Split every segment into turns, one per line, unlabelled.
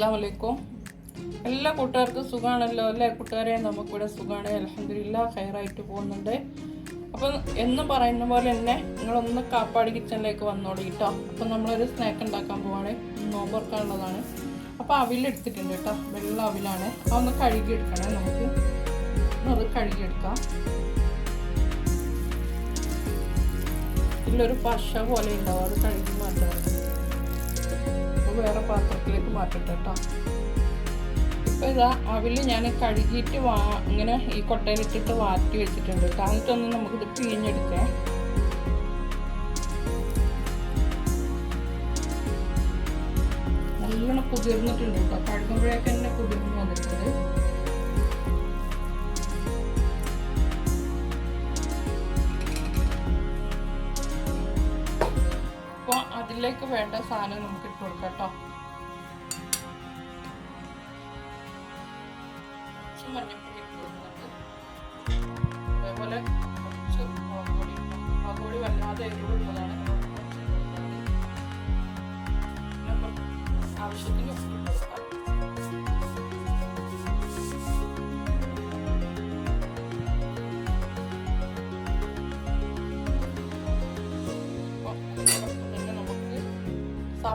വലൈക്കും എല്ലാ കൂട്ടുകാർക്കും സുഖമാണല്ലോ എല്ലാ കൂട്ടുകാരെയും നമുക്കിവിടെ സുഖമാണ് അലഹമില്ല ഹയറായിട്ട് പോകുന്നുണ്ട്. അപ്പം എന്ന് പറയുന്ന പോലെ തന്നെ നിങ്ങളൊന്ന് കാപ്പാടി കിച്ചണിലേക്ക് വന്നോളൂ കേട്ടോ അപ്പം നമ്മളൊരു സ്നാക്ക് ഉണ്ടാക്കാൻ പോവാണ്. നോമ്പ് തുറക്കാനുള്ളതാണ്. അപ്പോൾ അവിലെടുത്തിട്ടുണ്ട് കേട്ടോ വെള്ള അവിലാണ്. അതൊന്ന് കഴുകിയെടുക്കണേ നമുക്ക്. അത് കഴുകിയെടുക്കാം. ഇതിലൊരു പശ പോലെ ഉണ്ടാവും. അത് കഴുകി അപ്പോൾ വേറെ പാത്രത്തിലേക്ക് മാറ്റട്ടെ കേട്ടോ ഇതാ അവിൽ ഞാൻ കഴുകിയിട്ട് വാ ഇങ്ങനെ ഈ കൊട്ടയിലിട്ടിട്ട് വാറ്റി വെച്ചിട്ടുണ്ട് കേട്ടോ നമുക്കിത് പിഴിഞ്ഞെടുക്കാം. നല്ലോണം കുതിർന്നിട്ടുണ്ട് കേട്ടോ കഴുകുമ്പോഴേക്ക് തന്നെ കുതിർന്ന് വന്നിട്ടുണ്ട്. അതിലേക്ക് വേണ്ട സാധനം നമുക്ക് ഇട്ട് കൊടുക്കാം കേട്ടോ അതേപോലെ കുറച്ച് വല്ലാതെ എരിവുള്ളതാണ്. ആവശ്യത്തിന് ഉപ്പ്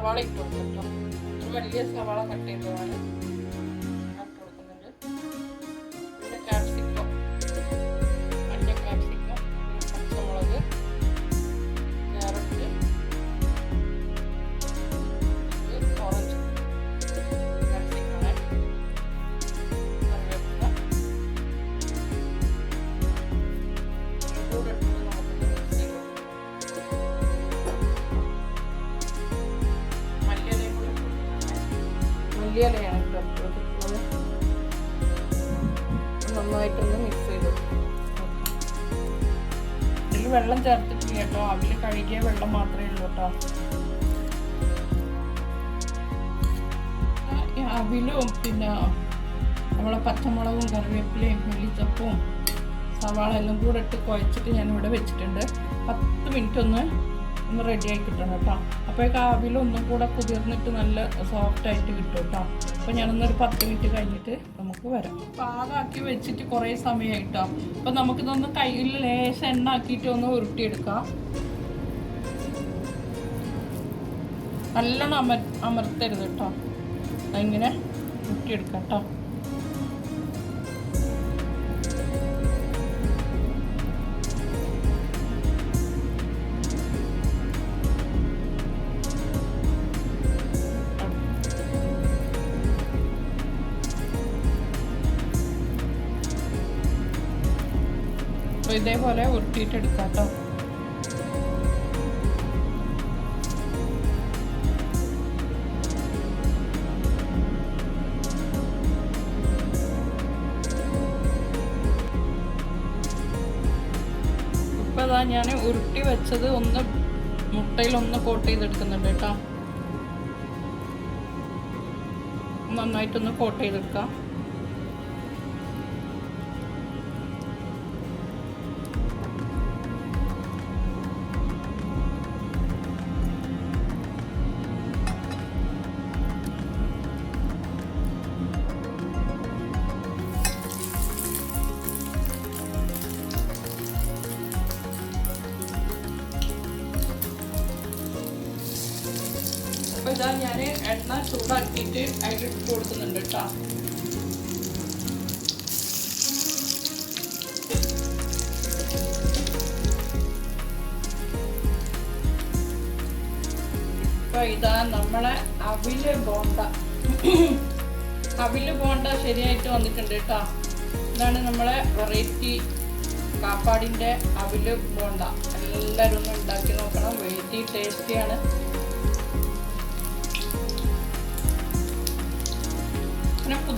സവാള ഇട്ട് കൊടുക്കാം കേട്ടോ ഒരു വലിയ സവാള കട്ട് ചെയ്തതാണ്. ഇട്ട് കൊടുക്കുന്നുണ്ട്. പിന്നെ ക്യാപ്സിക്കം മഞ്ഞ ക്യാപ്സിക്കം പിന്നെ പച്ചമുളക്. ക്യാരറ്റ്. ഓറഞ്ച് ക്യാപ്സിക്കമാണ് കറിവേപ്പില. മല്ലിയിലയാണ് നന്നായിട്ടൊന്ന് മിക്സ് ചെയ്ത്. ഇതിൽ വെള്ളം ചേർത്തിട്ടില്ല കേട്ടോ. അവിൽ കഴുകിയ വെള്ളം മാത്രമേ ഉള്ളൂ കേട്ടോ. അവിലും പിന്നെ നമ്മളെ പച്ചമുളകും കറിവേപ്പിലയും മല്ലിച്ചപ്പും സവാള എല്ലാം കൂടെ ഇട്ട് കുഴച്ചിട്ട് ഞാൻ ഇവിടെ വെച്ചിട്ടുണ്ട്. പത്ത് മിനിറ്റ് ഒന്ന് ഒന്ന് റെഡി ആയി കിട്ടണം കേട്ടോ. അപ്പോഴേക്ക് ഒന്നും കൂടെ കുതിർന്നിട്ട് നല്ല സോഫ്റ്റ് ആയിട്ട് കിട്ടും കേട്ടോ. അപ്പോൾ ഞാനൊന്നൊരു പത്ത് മിനിറ്റ് കഴിഞ്ഞിട്ട് നമുക്ക് വരാം. പാകമാക്കി വെച്ചിട്ട് കുറേ സമയമായിട്ടോ അപ്പോൾ നമുക്കിതൊന്ന് കയ്യിൽ ലേശം എണ്ണ ആക്കിയിട്ട് ഒന്ന് ഉരുട്ടിയെടുക്കാം. നല്ലോണം അമർ അമർത്തരുത് കേട്ടോ. അതിങ്ങനെ ഉരുട്ടിയെടുക്കാം കേട്ടോ. ഇതേപോലെ ഉരുട്ടിയിട്ടെടുക്കാം കേട്ടോ ഇപ്പം അതാ ഞാൻ ഉരുട്ടി വെച്ചത് ഒന്ന് മുട്ടയിൽ ഒന്ന് കോട്ട് ചെയ്തെടുക്കുന്നുണ്ട് കേട്ടോ. നന്നായിട്ടൊന്ന് കോട്ട് ചെയ്തെടുക്കാം. അപ്പോൾ ഇതാ ഞാൻ എണ്ണ ചൂടാക്കിയിട്ട് അതിലിട്ട് കൊടുക്കുന്നുണ്ട് കേട്ടോ ഇപ്പൊ ഇതാ നമ്മളെ അവിൽ ബോണ്ട. അവിൽ ബോണ്ട ശരിയായിട്ട് വന്നിട്ടുണ്ട് കേട്ടോ ഇതാണ് നമ്മളെ വെറൈറ്റി കാപ്പാടിന്റെ അവിൽ ബോണ്ട. എല്ലാവരും ഒന്ന് ഉണ്ടാക്കി നോക്കണം. വെറൈറ്റി ടേസ്റ്റിയാണ്.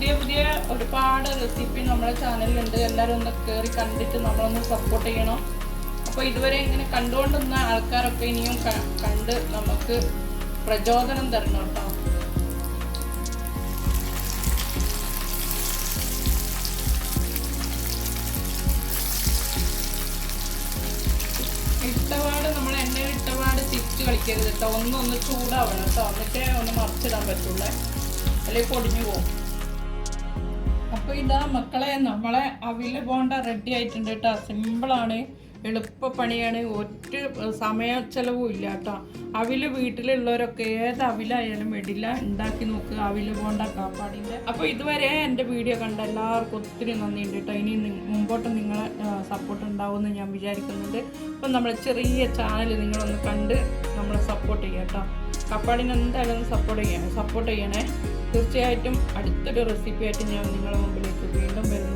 പുതിയ പുതിയ ഒരുപാട് റെസിപ്പി നമ്മുടെ ചാനലിലുണ്ട് എല്ലാവരും ഒന്ന് കയറി കണ്ടിട്ട് നമ്മളൊന്ന് സപ്പോർട്ട് ചെയ്യണം. അപ്പോൾ ഇതുവരെ ഇങ്ങനെ കണ്ടുകൊണ്ടിരുന്ന ആൾക്കാരൊക്കെ ഇനിയും കണ്ട് നമുക്ക് പ്രചോദനം തരണം കേട്ടോ ഇട്ടപാട് നമ്മൾ എണ്ണയിൽ ഇട്ടപാട് തിരിച്ച് കളിക്കരുത് കേട്ടോ ഒന്ന് ചൂടാവണം കേട്ടോ എന്നിട്ടേ ഒന്ന് മറിച്ചിടാൻ പറ്റുള്ളൂ. അല്ലെങ്കിൽ പൊടിഞ്ഞു പോകും. ഇതാ മക്കളെ നമ്മളെ അവിൽ പോണ്ട റെഡി ആയിട്ടുണ്ട് കേട്ടോ സിമ്പിളാണ് എളുപ്പ പണിയാണ്. ഒറ്റ സമയ ചെലവും ഇല്ല കേട്ടോ അവിൽ വീട്ടിലുള്ളവരൊക്കെ ഏത് അവിലായാലും വെടില്ല ഉണ്ടാക്കി നോക്കുക അവിൽ പോണ്ട കാപ്പാടിന്റെ. അപ്പോൾ ഇതുവരെ എന്റെ വീഡിയോ കണ്ട എല്ലാവർക്കും ഒത്തിരി നന്ദിയുണ്ട് കേട്ടോ ഇനി മുമ്പോട്ട് നിങ്ങളെ സപ്പോർട്ട് ഉണ്ടാവുമെന്ന് ഞാൻ വിചാരിക്കുന്നുണ്ട്. അപ്പം നമ്മളെ ചെറിയ ചാനൽ നിങ്ങളൊന്ന് കണ്ട് നമ്മളെ സപ്പോർട്ട് ചെയ്യാം കേട്ടോ കപ്പാടിന് എന്തായാലും സപ്പോർട്ട് ചെയ്യണം. സപ്പോർട്ട് ചെയ്യണേ. തീർച്ചയായിട്ടും അടുത്തൊരു റെസിപ്പി ആയിട്ട് ഞാൻ നിങ്ങളുടെ മുമ്പിലേക്ക് വീണ്ടും വരുന്നു.